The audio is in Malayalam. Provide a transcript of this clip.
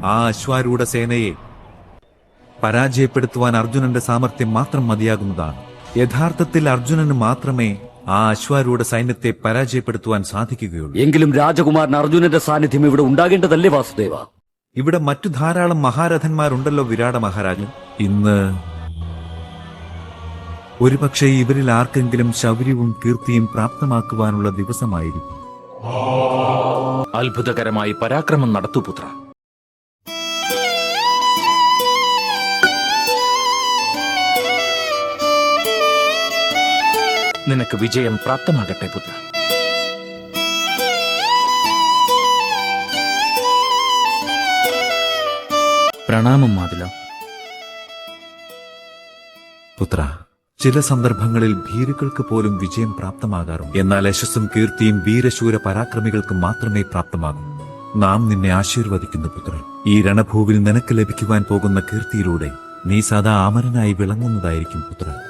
ആ അശ്വാരൂഢ സേനയെ പരാജയപ്പെടുത്തുവാൻ അർജുനന്റെ സാമർഥ്യം മാത്രം മതിയാകുന്നതാണ്. യഥാർത്ഥത്തിൽ അർജുനന് മാത്രമേ ആ അശ്വാരൂഢ സൈന്യത്തെ പരാജയപ്പെടുത്തുവാൻ സാധിക്കുകയുള്ളൂ. എങ്കിലും രാജകുമാരൻ അർജുനന്റെ സാന്നിധ്യം ഇവിടെ ഉണ്ടാകേണ്ടതല്ലേ വാസുദേവ? ഇവിടെ മറ്റു ധാരാളം മഹാരഥന്മാരുണ്ടല്ലോ വിരാട മഹാരാജൻ. ഇന്ന് ഒരുപക്ഷെ ഇവരിൽ ആർക്കെങ്കിലും ശൗര്യവും കീർത്തിയും പ്രാപ്തമാക്കുവാനുള്ള ദിവസമായിരിക്കും. അത്ഭുതകരമായി പരാക്രമം നടത്തൂ നിനക്ക് വിജയം പ്രാപ്തമാകട്ടെ പുത്ര. പ്രണാമം മാതില. പുത്ര ചില സന്ദർഭങ്ങളിൽ ഭീരുക്കൾക്ക് പോലും വിജയം പ്രാപ്തമാകാറുണ്ട് എന്നാൽ യശസ്സും കീർത്തിയും വീരശൂര പരാക്രമികൾക്ക് മാത്രമേ പ്രാപ്തമാകൂ. നാം നിന്നെ ആശീർവദിക്കുന്നു പുത്രൻ ഈ രണഭൂവിൽ നിനക്ക് ലഭിക്കുവാൻ പോകുന്ന കീർത്തിയിലൂടെ നീ സദാ അമരനായി വിളങ്ങുന്നതായിരിക്കും പുത്ര.